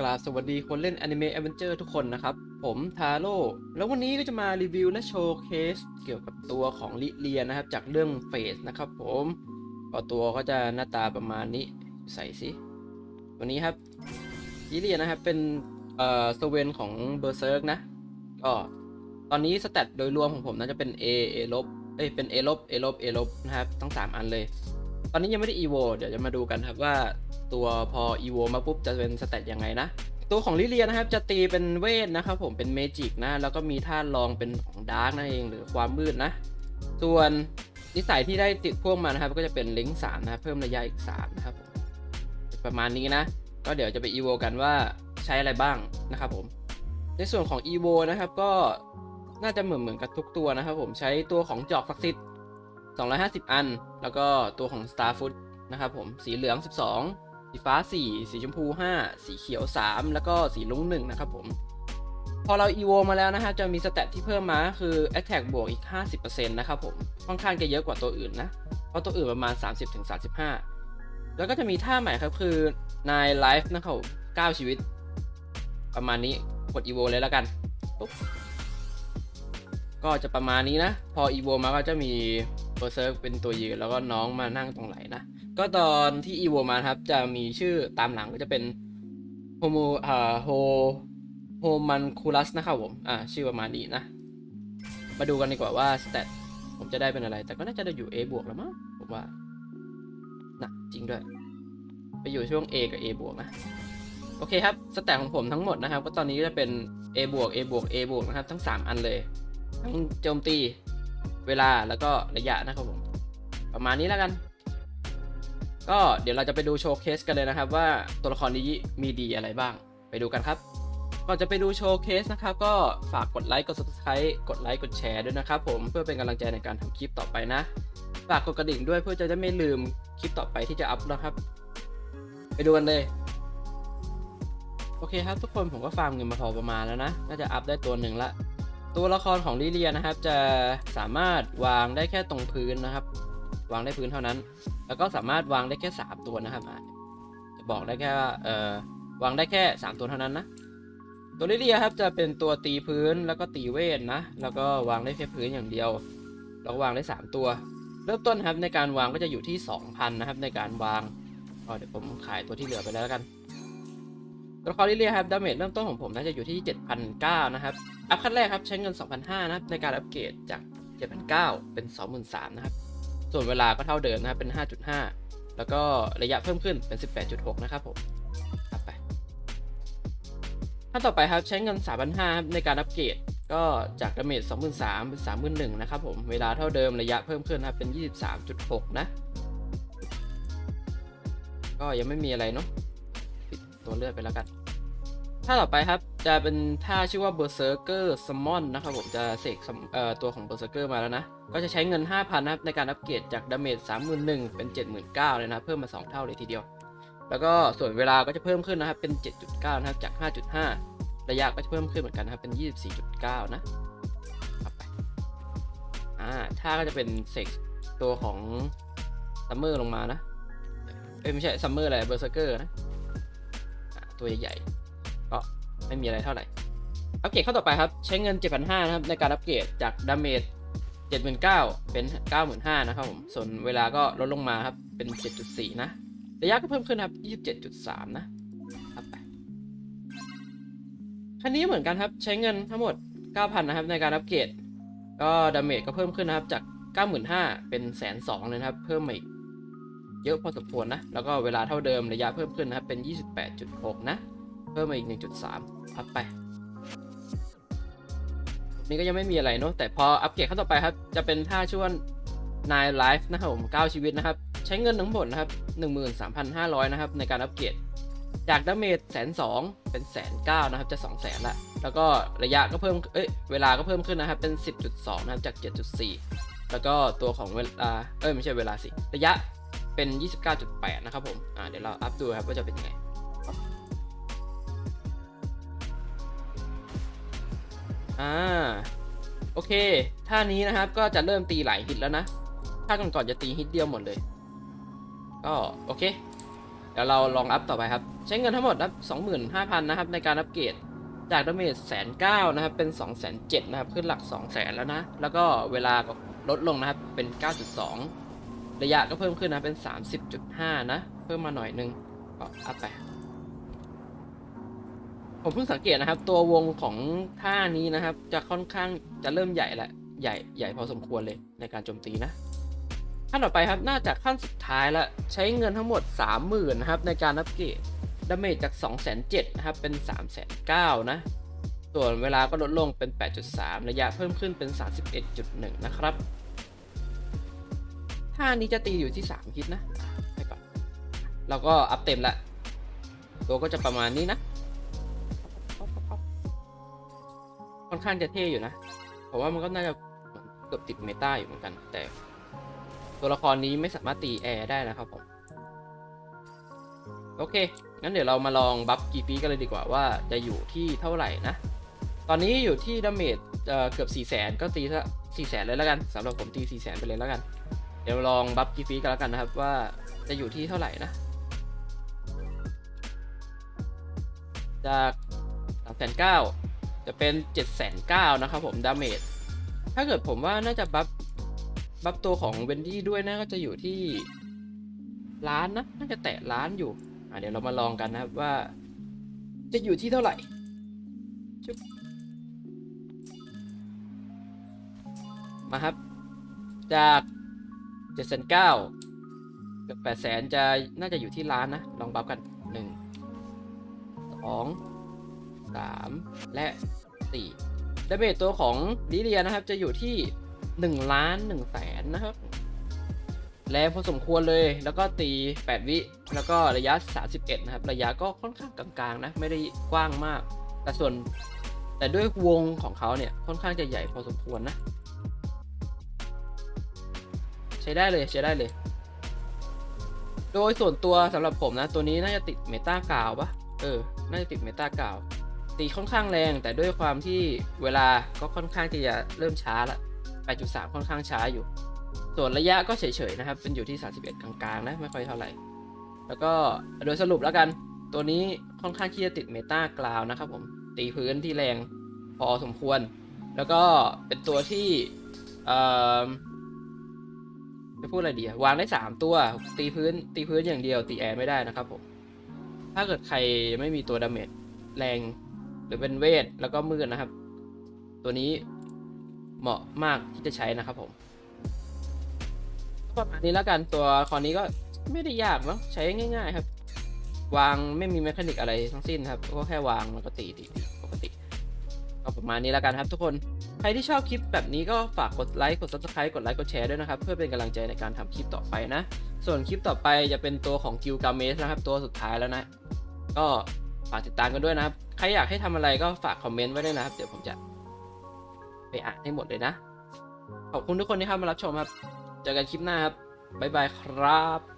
กราบสวัสดีคนเล่น Anime Adventure ทุกคนนะครับ ผมทาโร่แล้ววันนี้ก็จะมารีวิวและโชว์เคสเกี่ยวกับตัวของลิเลียนะครับ จากเรื่องเฟสนะครับผมก็ตัวก็จะหน้าตาประมาณนี้ใส่สิวันนี้ครับลิเลียนะครับเป็นเอ่อสเวนของเบอร์เซิร์กนะก็ตอนนี้สแตทโดยรวมของผมน่าจะเป็น A A ลบเอ้ยเป็น A ลบ A ลบ A ลบนะครับทั้ง 3 อันเลย ตอนนี้ยังไม่ได้ EVO เดี๋ยวจะมาดูกันครับว่าตัวพอ EVO มาปุ๊บจะเป็นสเตตยังไงนะ ตัวของลิเลียนะครับจะตีเป็นเวทนะครับผมเป็นเมจิกนะ แล้วก็มีท่ารองเป็นของดาร์กนั่นเองหรือความมืดนะ ส่วนนิสัยที่ได้ติดพ่วงมานะครับ ก็จะเป็นลิงก์สามนะครับเพิ่มระยะอีก3นะครับผมประมาณนี้นะ ก็เดี๋ยวจะไป EVO กันว่าใช้อะไรบ้างนะครับผมในส่วนของ EVO นะครับก็น่าจะเหมือนเหมือนกับทุกตัวนะครับผมใช้ตัวของจอกฟักซิต 250 อัน แล้วก็ตัวของ Starfoot นะครับผมสีเหลือง 12 สีฟ้า 4 สีชมพู 5 สีเขียว 3 แล้วก็สีลุ้ง1นะครับผมพอเรา EVO มาแล้วนะฮะจะมีสเตตที่เพิ่มมาคือ Attack บวกอีก 50%นะครับผมค่อนข้างจะเยอะกว่าตัวอื่นนะ เพราะตัวอื่นประมาณ 30-35 แล้วก็จะมีท่าใหม่ครับคือ Nine Life นะครับ9ชีวิต ประมาณนี้กด EVO เลยแล้วกันปุ๊บ ก็จะประมาณนี้นะ พอ EVO มาก็จะมีเบอร์เซิร์กเป็นตัวยืนแล้วก็น้องมานั่งตรงไหลนะ ก็ตอนที่ EVO มาครับจะมีชื่อตามหลังก็จะเป็นโฮโมอ่าโฮโฮมันคูลัสนะครับผม อ่า ชื่อประมาณนี้นะ มาดูกันดีกว่าว่าสเตตผมจะได้เป็นอะไร แต่ก็น่าจะได้อยู่ A บวกแล้วมั้งผมว่านะจริงด้วย ไปอยู่ช่วง A กับ A บวกนะ โอเคครับ สแตทของผมทั้งหมดนะครับ ก็ตอนนี้ก็จะเป็น A บวก A บวก A บวกนะครับ ทั้ง 3 อันเลย ทั้งโจมตีเวลาแล้วก็ระยะนะครับผม ประมาณนี้แล้วกัน ก็เดี๋ยวเราจะไปดูโชว์เคสกันเลยนะครับ ว่าตัวละครนี้มีดีอะไรบ้าง ไปดูกันครับก่อนจะไปดูโชว์เคสนะครับ ก็ฝากกดไลค์กด subscribe กดไลค์กดแชร์ด้วยนะครับผมเพื่อเป็นกำลังใจในการทำคลิปต่อไปนะ ฝากกดกระดิ่งด้วยเพื่อจะได้ไม่ลืมคลิปต่อไปที่จะอัพนะครับ ไปดูกันเลยโอเคครับทุกคนผมก็ฟาร์มเงินมาพอประมาณแล้วนะ น่าจะอัพได้ตัวหนึ่งละ ตัวละครของลิเลียนะครับ จะสามารถวางได้แค่ตรงพื้นนะครับ วางได้พื้นเท่านั้น แล้วก็สามารถวางได้แค่ 3 ตัวนะครับจะบอกได้แค่ว่าเออวางได้แค่ 3 ตัวเท่านั้นนะตัวลิเลียครับจะเป็นตัวตีพื้นแล้วก็ตีเวทนะแล้วก็วางได้แค่พื้นอย่างเดียวแล้ววางได้ 3 ตัว เริ่มต้นครับในการวางก็จะอยู่ที่ 2,000 นะครับ ในการวางเดี๋ยวผมขายตัวที่เหลือไปแล้วกัน ตัวละครลิเลียครับดาเมจเริ่มต้นของผมน่าจะอยู่ที่7,900นะครับ อัพขั้นแรกครับ ใช้เงิน 2,500นะครับในการอัปเกรดจาก7,900เป็น 23,000นะครับ ส่วนเวลาก็เท่าเดิมนะครับ เป็น 5.5 แล้วก็ระยะเพิ่มขึ้นเป็น 18.6 นะครับผมอัพไปขั้นต่อไปครับใช้เงิน 3,500ครับในการอัปเกรดก็จากดาเมจ23,000เป็น31,000นะครับผมเวลาเท่าเดิมระยะเพิ่มขึ้นนะครับเป็น 23.6 นะ ก็ยังไม่มีอะไรเนาะ ตัวเลือดไปแล้วกันท่าต่อไปครับจะเป็นท่าชื่อว่า Berserker Summon นะครับผมจะเสกซัมเอ่อตัวของ Berserker มาแล้วนะ ก็จะใช้เงิน 5,000นะครับในการอัปเกรดจากดาเมจ31,000 เป็น 79,000เลยนะเพิ่มมา 2 เท่าเลยทีเดียว แล้วก็ส่วนเวลาก็จะเพิ่มขึ้นนะครับเป็น 7.9 นะครับจาก 5.5 ระยะก็จะเพิ่มขึ้นเหมือนกันนะครับเป็น 24.9 นะเอาไปอ่าท่าก็จะเป็นเสกตัวของ Summer ลงมานะเอ้ยไม่ใช่ Summer อะไร Berserker นะอ่า ตัวใหญ่ๆก็ไม่มีอะไรเท่าไหร่ อัปเกรดข้าต่อไปครับ ใช้เงิน 7,500นะครับในการอัปเกรดจากดาเมจ79,000เป็น 95,000นะครับผม ส่วนเวลาก็ลดลงมาครับ เป็น 7.4 นะ ระยะก็เพิ่มขึ้นครับ 27.3 นะครับไปคันนี้เหมือนกันครับใช้เงินทั้งหมด 9,000 นะครับในการอัปเกรด ก็ดาเมจก็เพิ่มขึ้นนะครับจาก 95,000 เป็นแสนสองเลยครับ เพิ่มมาอีก เยอะพอสมควรนะ แล้วก็เวลาเท่าเดิมระยะเพิ่มขึ้นนะครับเป็น 28.6 นะ เพิ่มมาอีก 1.3 พับไป นี่ก็ยังไม่มีอะไรเนาะแต่พออัปเกรดขั้นต่อไปครับ จะเป็นท่าชื่อว่า Nine Life นะครับผม9ชีวิตนะครับ ใช้เงินทั้งหมดนะครับ 13,500 นะครับ ในการอัปเกรดจากดาเมจแสนสองเป็นแสนเก้านะครับจะ2 0 0แสนละแล้วก็ระยะก็เพิ่มเอ้ยเวลาก็เพิ่มขึ้นนะครับเป็น 10.2 นะครับจาก 7.4 แล้วก็ตัวของเวลาเอ้ยไม่ใช่เวลาสิ ระยะ เป็น 29.8 นะครับผม อ่า เดี๋ยวเราอัพดูครับว่าจะเป็นยังไงอ่า โอเค ท่านี้นะครับก็จะเริ่มตีหลายฮิตแล้วนะท่าก่อนๆจะตีฮิตเดียวหมดเลย ก็โอเค เดี๋ยวเราลองอัพต่อไปครับช้เงินทั้งหมดนะครับ25,000 นะครับ ในการอัปเกรดจากดาเมจแสนเก้านะครับ เป็น2 0 0 0 0นะครับ ขึ้นหลัก2 0 0 0 0แล้วนะ แล้วก็เวลาก็ลดลงนะครับ เป็น 9.2 ระยะก็เพิ่มขึ้นนะเป็น 30.5 นะ เพิ่มมาหน่อยนึงก็อัพไป ผมเพิ่งสังเกตนะครับ ตัววงของท่านี้นะครับ จะค่อนข้างจะเริ่มใหญ่และใหญ่ใหญ่พอสมควรเลยในการโจมตีนะขั้นต่อไปครับ น่าจะขั้นสุดท้ายละใช้เงินทั้งหมด 30,000นะครับในการอัปเกรดดาเมจจาก2,700นะครับเป็น3,900นะ ส่วนเวลาก็ลดลงเป็น 8.3 ระยะเพิ่มขึ้นเป็น 31.1 นะครับ ท่านี้จะตีอยู่ที่3ฮิตนะไปก่อนเราก็อัพเต็มละ ตัวก็จะประมาณนี้นะ ค่อนข้างจะเท่อยู่นะ เพราะว่ามันก็น่าจะเกือบติดเมตาอยู่เหมือนกัน แต่ตัวละครนี้ไม่สามารถตีแอร์ได้นะครับผม โอเค งั้นเดี๋ยวเรามาลองบัฟกีฟีกันเลยดีกว่าว่าจะอยู่ที่เท่าไหร่นะ ตอนนี้อยู่ที่ดาเมจเอ่อเกือบ4 0 0 0 0 0 ก็ตีซะ4 0 0 0 0 0 เลยแล้วกันสำหรับผมตี4 0 0 0 0 0 ไปเลยแล้วกัน เดี๋ยวลองบัฟกีฟีกันแล้วกันนะครับว่าจะอยู่ที่เท่าไหร่นะ จาก3 9 0 0 0จะเป็น7 9 0 0 0นะครับผมดาเมจถ้าเกิดผมว่าน่าจะบัฟบัฟตัวของเวนดี้ด้วยนะก็จะอยู่ที่ล้านนะน่าจะแตะล้านอยู่อะเดี๋ยวเรามาลองกันนะครับว่า จะอยู่ที่เท่าไหร่ชุบมาครับ จาก จ็ดแสนเก้ากับแปดแสนจะน่าจะอยู่ที่ล้านนะ ลองบัฟกันหนึ่งสองสามและสี่ดาเมจตัวของลิเลียนะครับ จะอยู่ที่1ล้าน1แสนนะครับ แรงพอสมควรเลยแล้วก็ตี 8 วิ แล้วก็ระยะ 31 นะครับ ระยะก็ค่อนข้างกลางๆนะ ไม่ได้กว้างมาก แต่ส่วนแต่ด้วยวงของเขาเนี่ย ค่อนข้างจะใหญ่พอสมควรนะ ช้ได้เลยใช้ได้เลย โดยส่วนตัวสำหรับผมนะ ตัวนี้น่าจะติดเมตากาวปะเออ น่าจะติดเมตากาวตีค่อนข้างแรง แต่ด้วยความที่เวลาก็ค่อนข้างที่จะเริ่มช้าละ8.3 ค่อนข้างช้าอยู่ ส่วนระยะก็เฉยๆนะครับ เป็นอยู่ที่ 31 กลางๆนะ ไม่ค่อยเท่าไหร่ แล้วก็โดยสรุปแล้วกัน ตัวนี้ค่อนข้างที่จะติดเมตากราวนะครับผม ตีพื้นที่แรงพอสมควร แล้วก็เป็นตัวที่เออ จะพูดอะไรดีวางได้3ตัว ตีพื้น ตีพื้นอย่างเดียว ตีแอร์ไม่ได้นะครับผม ถ้าเกิดใครไม่มีตัวดาเมจแรง หรือเป็นเวท แล้วก็มืดนะครับ ตัวนี้เหมาะมากที่จะใช้นะครับผมประมาณนี้แล้วกันตัวคอนนี้ก็ไม่ได้ยากมั้งใช้ง่าย ๆ ครับ วางไม่มีแมคานิกอะไรทั้งสิ้นครับก็แค่วางแล้วก็ตีตีตีปกติก็ประมาณนี้แล้วกันครับทุกคน ใครที่ชอบคลิปแบบนี้ก็ฝากกดไลค์กด subscribe กดไลค์กดแชร์ด้วยนะครับ เพื่อเป็นกำลังใจในการทำคลิปต่อไปนะ ส่วนคลิปต่อไปจะเป็นตัวของกิลกาเมสนะครับ ตัวสุดท้ายแล้วนะ ก็ฝากติดตามกันด้วยนะครับ ใครอยากให้ทำอะไรก็ฝากคอมเมนต์ไว้ด้วยนะครับ เดี๋ยวผมจะไปอ่านให้หมดเลยนะ ขอบคุณทุกคนที่เข้ามารับชมครับ เจอกันคลิปหน้าครับบ๊ายบายครับ